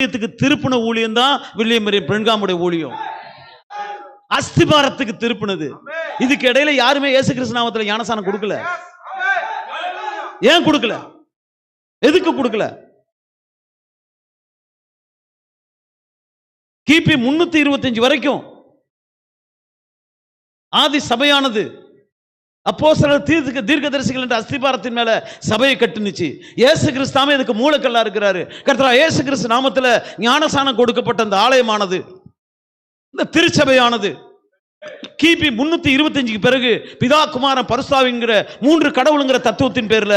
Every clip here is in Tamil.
ஊழியத்துக்கு திருப்பின ஊழியம் தான் வில்லியம் மரிய பிரென்காமுடைய ஊழியம். அஸ்திபாரத்துக்கு திருப்பினது. இதுக்கு இடையில யாருமே இயேசு கிறிஸ்து நாமத்துல ஞானசானம் கொடுக்கல. ஏன் கொடுக்கல? எதுக்கு கொடுக்கல? கிபி முன்னூத்தி இருபத்தஞ்சு வரைக்கும் ஆதி சபையானது அப்போ சில தீர்க்க தீர்க்கதரிசிகள் என்ற அஸ்திபாரத்தின் மேல சபையை கட்டுனுச்சு. ஏசு கிறிஸ்தாமே இதுக்கு மூலக்கல்லா இருக்கிறாரு. கர்த்தரா ஏசு கிறிஸ்து நாமத்துல ஞானசானம் கொடுக்கப்பட்ட அந்த ஆலயமானது. இந்த திருச்சபையானது. கிபி முன்னூத்தி இருபத்தஞ்சுக்கு பிறகு பிதா குமாரன் பருசாவிங்கிற மூன்று கடவுளுங்கிற தத்துவத்தின் பேர்ல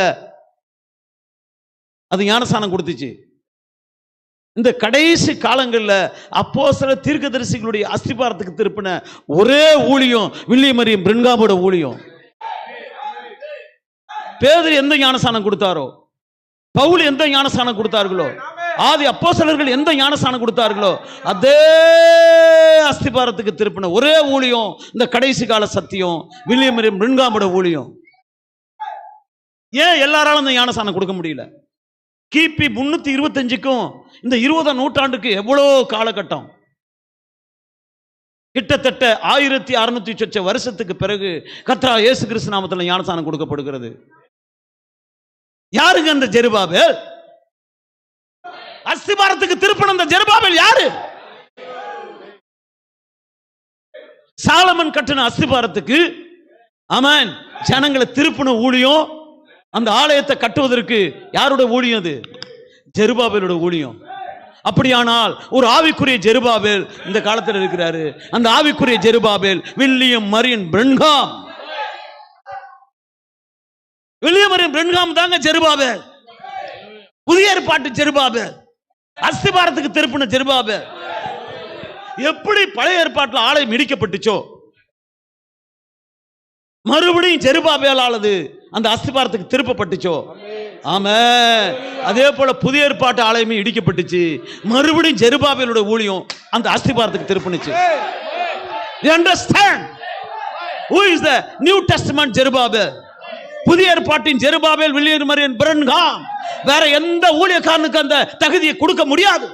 அது ஞானசானம் கொடுத்துச்சு. இந்த கடைசி காலங்களில் அப்போ சில தீர்க்கதரிசிகளுடைய அஸ்திபாரத்துக்கு திருப்பின ஒரே ஊழியம் வில்லியமரியம் பிரின்காமோட ஊழியம். பேதர் எந்த ஞானசானம் கொடுத்தாரோ? பவுல் எந்த ஞானசானம் கொடுத்தார்களோ? ஆதி அப்போஸ்தலர்கள் எந்த ஞானசானம் கொடுத்தார்களோ? அதே அஸ்திபாரத்துக்கு திருப்பின ஒரே ஊழியம் இந்த கடைசி கால சத்தியம் வில்லியம் பிரின்காமோட ஊழியம். ஏன் எல்லாராலும் இந்த ஞானசானம் கொடுக்க முடியல? கிபி முன்னூத்தி இருபத்தஞ்சுக்கும் இந்த இருபதாம் நூற்றாண்டுக்கு எவ்வளோ காலகட்டம்? கிட்டத்தட்ட ஆயிரத்தி அறுநூத்தி சொச்ச வருஷத்துக்கு பிறகு கத்ரா இயேசு கிறிஸ்து நாமத்தில் ஞானசானம் கொடுக்கப்படுகிறது. யாருங்க அந்த ஜெருபாபேல்? அஸ்திபாரத்துக்கு திருப்பணம் அந்த ஜெருபாபேல் யாரு? சாலமன் கட்டின அஸ்திபாரத்துக்கு ஆமான் ஜனங்களை திருப்பின ஊழியம் அந்த ஆலயத்தை கட்டுவதற்கு யாரோட ஊழியம் அது? ஜெருபாபேலோட ஊழியம். அப்படியானால் ஒரு ஆவிக்குரிய ஜெருபாபேல் இந்த காலத்தில் இருக்கிறாரு. அந்த ஆவிக்குரிய ஜெருபாபேல் வில்லியம் மரியன் பிரன்காம் வில்லியமரின் மரியன் பிரென்காம் தாங்க ஜெருபாபேல் புதிய ஏற்பாட்டு ஜெருபாபேல் அஸ்திபாரத்துக்கு திருப்பின ஜெருபாபேல் எப்படி பழைய ஏற்பாட்டில் ஆலயம் இடிக்கப்பட்டுச்சோ மறுபடியும் ஜெருபாபேலானது அந்த அஸ்திபாரத்துக்கு திருப்பப்பட்டுச்சோ? ஆமா அதே போல புதிய ஏற்பாட்டு ஆலயமே இடிக்கப்பட்டுச்சு. மறுபடியும் ஜெருபாபேலோட ஊழியம் அந்த அஸ்திபாரத்துக்கு திருப்பினுச்சு. Understand who is the new testament Testament Zerubbabel புதிய ஏற்பாட்டின் ஜெருபாபேல் வில்லியம் மரியன் பிரன்காம் வேற எந்த ஊழியக்காரனுக்கு அந்த தகுதியை கொடுக்க முடியாது?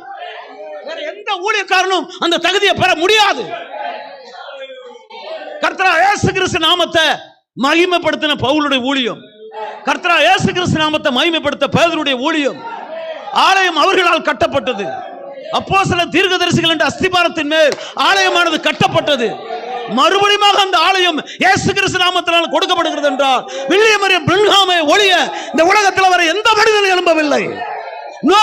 வேற எந்த ஊழியக்காரனும் அந்த தகுதியை பெற முடியாது? கர்த்தரா ஏசு கிறிஸ்து நாமத்தை மகிமைப்படுத்தின பவுலுடைய ஊழியம். கர்த்தரா ஏசு கிறிஸ்து நாமத்தை மகிமைப்படுத்த பேதருடைய ஊழியம். ஆலயம் அவர்களால் கட்டப்பட்டது. அப்போ சில தீர்க்கதரிசிகள் என்ற அஸ்திபாரத்தின் மேல் ஆலயமானது கட்டப்பட்டது. மறுபடியும் அந்த ஆலயம் இயேசு கிறிஸ்து நாமத்தினால் கொடுக்கப்படுகிறது என்றால் வில்லியமரியம் பிரின்ஹாமை ஒழிய இந்த உலகத்தில் வர எந்த மனிதனும் எழும்பவில்லை நோ